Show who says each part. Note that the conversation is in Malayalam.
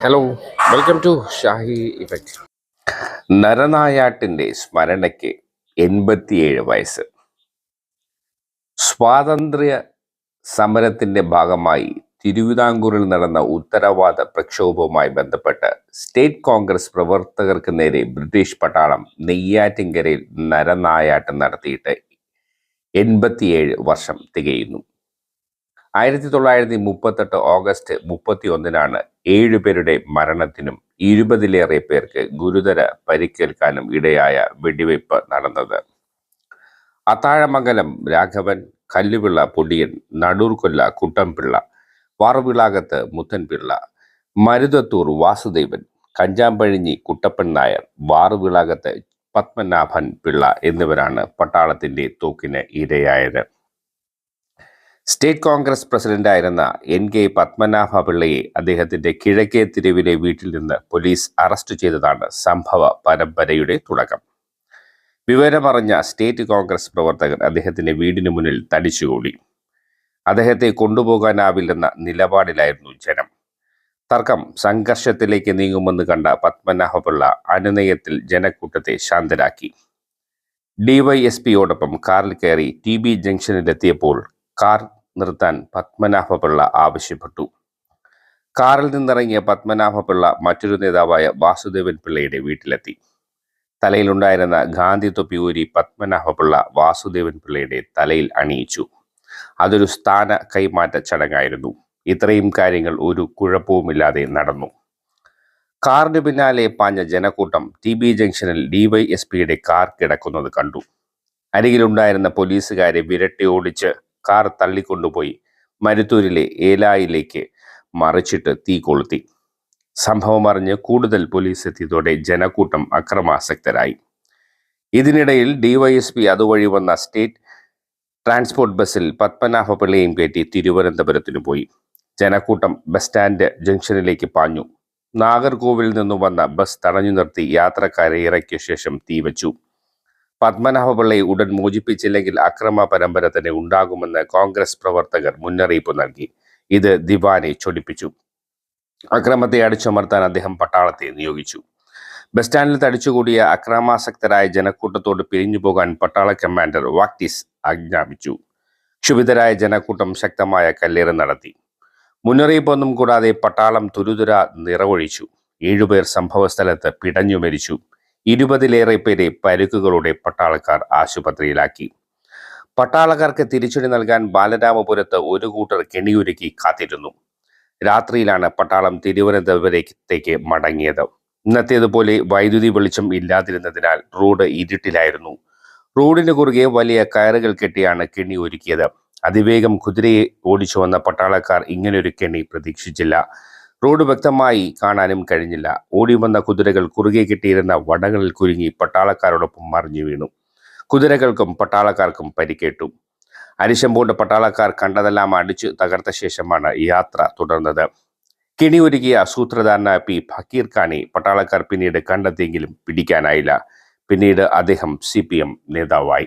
Speaker 1: Hello welcome to Shahi effect നരനായാട്ടിന്റെ സ്മരണയ്ക്ക് എൺപത്തിയേഴ് വയസ്സ്. സ്വാതന്ത്ര്യ സമരത്തിന്റെ ഭാഗമായി തിരുവിതാംകൂറിൽ നടന്ന ഉത്തരവാദ പ്രക്ഷോഭവുമായി ബന്ധപ്പെട്ട് സ്റ്റേറ്റ് കോൺഗ്രസ് പ്രവർത്തകർക്ക് നേരെ ബ്രിട്ടീഷ് പട്ടാളം നെയ്യാറ്റിൻകരയിൽ നരനായാട്ടം നടത്തിയിട്ട് എൺപത്തിയേഴ് വർഷം തികയുന്നു. ആയിരത്തി തൊള്ളായിരത്തി മുപ്പത്തെട്ട് ഓഗസ്റ്റ് മുപ്പത്തി ഒന്നിനാണ് ഏഴുപേരുടെ മരണത്തിനും ഇരുപതിലേറെ പേർക്ക് ഗുരുതര പരിക്കേൽക്കാനും ഇടയായ വെടിവയ്പ് നടന്നത്. അത്താഴമംഗലം രാഘവൻ കല്ലുപിള്ള പൊടിയൻ നടൂർകൊല്ല കുട്ടംപിള്ള വാറുവിളാകത്ത് മുത്തൻപിള്ള മരുതത്തൂർ വാസുദേവൻ കഞ്ചാമ്പഴിഞ്ഞി കുട്ടപ്പൻ നായർ വാറുവിളാകത്ത് പത്മനാഭൻ പിള്ള എന്നിവരാണ് പട്ടാളത്തിന്റെ തോക്കിന് ഇരയായത്. സ്റ്റേറ്റ് കോൺഗ്രസ് പ്രസിഡന്റായിരുന്ന എൻ കെ പത്മനാഭ പിള്ളയെ അദ്ദേഹത്തിന്റെ കിഴക്കേ തെരുവിലെ വീട്ടിൽ നിന്ന് പോലീസ് അറസ്റ്റ് ചെയ്തതാണ് സംഭവ പരമ്പരയുടെ തുടക്കം. വിവരമറിഞ്ഞ സ്റ്റേറ്റ് കോൺഗ്രസ് പ്രവർത്തകർ അദ്ദേഹത്തിന്റെ വീടിന് മുന്നിൽ തടിച്ചുകൂടി അദ്ദേഹത്തെ കൊണ്ടുപോകാനാവില്ലെന്ന നിലപാടിലായിരുന്നു ജനം. തർക്കം സംഘർഷത്തിലേക്ക് നീങ്ങുമെന്ന് കണ്ട പത്മനാഭപിള്ള അനുനയത്തിൽ ജനക്കൂട്ടത്തെ ശാന്തരാക്കി. ഡിവൈഎസ്പിയോടൊപ്പം കാറിൽ കയറി ടി ബി ജംഗ്ഷനിലെത്തിയപ്പോൾ കാർ നിർത്താൻ പത്മനാഭപിള്ള ആവശ്യപ്പെട്ടു. കാറിൽ നിന്നിറങ്ങിയ പത്മനാഭപിള്ള മറ്റൊരു നേതാവായ വാസുദേവൻ പിള്ളയുടെ വീട്ടിലെത്തി. തലയിലുണ്ടായിരുന്ന ഗാന്ധി തൊപ്പി ഊരി പത്മനാഭപിള്ള വാസുദേവൻ പിള്ളയുടെ തലയിൽ അണിയിച്ചു. അതൊരു സ്ഥാന കൈമാറ്റ ചടങ്ങായിരുന്നു. ഇത്രയും കാര്യങ്ങൾ ഒരു കുഴപ്പവുമില്ലാതെ നടന്നു. കാറിന് പിന്നാലെ പാഞ്ഞ ജനക്കൂട്ടം ടി ബി ജംഗ്ഷനിൽ ഡിവൈഎസ്പിയുടെ കാർ കിടക്കുന്നത് കണ്ടു. അരികിലുണ്ടായിരുന്ന പോലീസുകാരെ വിരട്ടി ഓടിച്ച് കാർ തള്ളിക്കൊണ്ടുപോയി. മരുത്തൂരിലെ ഏലായിലേക്ക് മറിച്ചിട്ട് തീ കൊളുത്തി. സംഭവം അറിഞ്ഞ് കൂടുതൽ പോലീസ് എത്തിയതോടെ ജനക്കൂട്ടം അക്രമാസക്തരായി. ഇതിനിടയിൽ ഡിവൈഎസ്പി അതുവഴി വന്ന സ്റ്റേറ്റ് ട്രാൻസ്പോർട്ട് ബസ്സിൽ പത്മനാഭപിള്ളയും കയറ്റി തിരുവനന്തപുരത്തിന് പോയി. ജനക്കൂട്ടം ബസ് സ്റ്റാൻഡ് ജംഗ്ഷനിലേക്ക് പാഞ്ഞു. നാഗർകോവിൽ നിന്നും വന്ന ബസ് തടഞ്ഞു നിർത്തി യാത്രക്കാരെ ഇറക്കിയ ശേഷം തീവച്ചു. പത്മനാഭപിള്ളയെ ഉടൻ മോചിപ്പിച്ചില്ലെങ്കിൽ അക്രമ പരമ്പര തന്നെ ഉണ്ടാകുമെന്ന് കോൺഗ്രസ് പ്രവർത്തകർ മുന്നറിയിപ്പ് നൽകി. ഇത് ദിവാനെ ചൊടിപ്പിച്ചു. അക്രമത്തെ അടിച്ചമർത്താൻ അദ്ദേഹം പട്ടാളത്തെ നിയോഗിച്ചു. ബസ് സ്റ്റാൻഡിൽ തടിച്ചുകൂടിയ അക്രമാസക്തരായ ജനക്കൂട്ടത്തോട് പിരിഞ്ഞു പോകാൻ പട്ടാള കമാൻഡർ വാക്ടിസ് ആജ്ഞാപിച്ചു. ക്ഷുഭിതരായ ജനക്കൂട്ടം ശക്തമായ കല്ലേറ് നടത്തി. മുന്നറിയിപ്പൊന്നും കൂടാതെ പട്ടാളം തുരുതുര നിറവൊഴിച്ചു. ഏഴുപേർ സംഭവസ്ഥലത്ത് പിടഞ്ഞു മരിച്ചു. ഇരുപതിലേറെ പേരെ പരുക്കുകളുടെ പട്ടാളക്കാർ ആശുപത്രിയിലാക്കി. പട്ടാളക്കാർക്ക് തിരിച്ചടി നൽകാൻ ബാലരാമപുരത്ത് ഒരു കൂട്ടർ കെണിയൊരുക്കി കാത്തിരുന്നു. രാത്രിയിലാണ് പട്ടാളം തിരുവനന്തപുരത്തേക്ക് മടങ്ങിയത്. ഇന്നത്തേതുപോലെ വൈദ്യുതി വെളിച്ചം ഇല്ലാതിരുന്നതിനാൽ റോഡ് ഇരുട്ടിലായിരുന്നു. റോഡിന് കുറുകെ വലിയ കയറുകൾ കെട്ടിയാണ് കെണി ഒരുക്കിയത്. അതിവേഗം കുതിരയെ ഓടിച്ചു വന്ന പട്ടാളക്കാർ ഇങ്ങനൊരു കെണി പ്രതീക്ഷിച്ചില്ല. റോഡ് വ്യക്തമായി കാണാനും കഴിഞ്ഞില്ല. ഓടി വന്ന കുതിരകൾ കുറുകെ കിട്ടിയിരുന്ന വടകളിൽ കുരുങ്ങി പട്ടാളക്കാരോടൊപ്പം മറിഞ്ഞു വീണു. കുതിരകൾക്കും പട്ടാളക്കാർക്കും പരിക്കേറ്റു. പോണ്ട പട്ടാളക്കാർ കണ്ടതെല്ലാം അടിച്ചു തകർത്ത ശേഷമാണ് യാത്ര തുടർന്നത്. കിണി ഒരുക്കിയ സൂത്രധാരണ പി. ഫക്കീർ ഖാനെ പട്ടാളക്കാർ പിന്നീട് കണ്ടെത്തിയെങ്കിലും പിടിക്കാനായില്ല. പിന്നീട് അദ്ദേഹം സി പി എം നേതാവായി.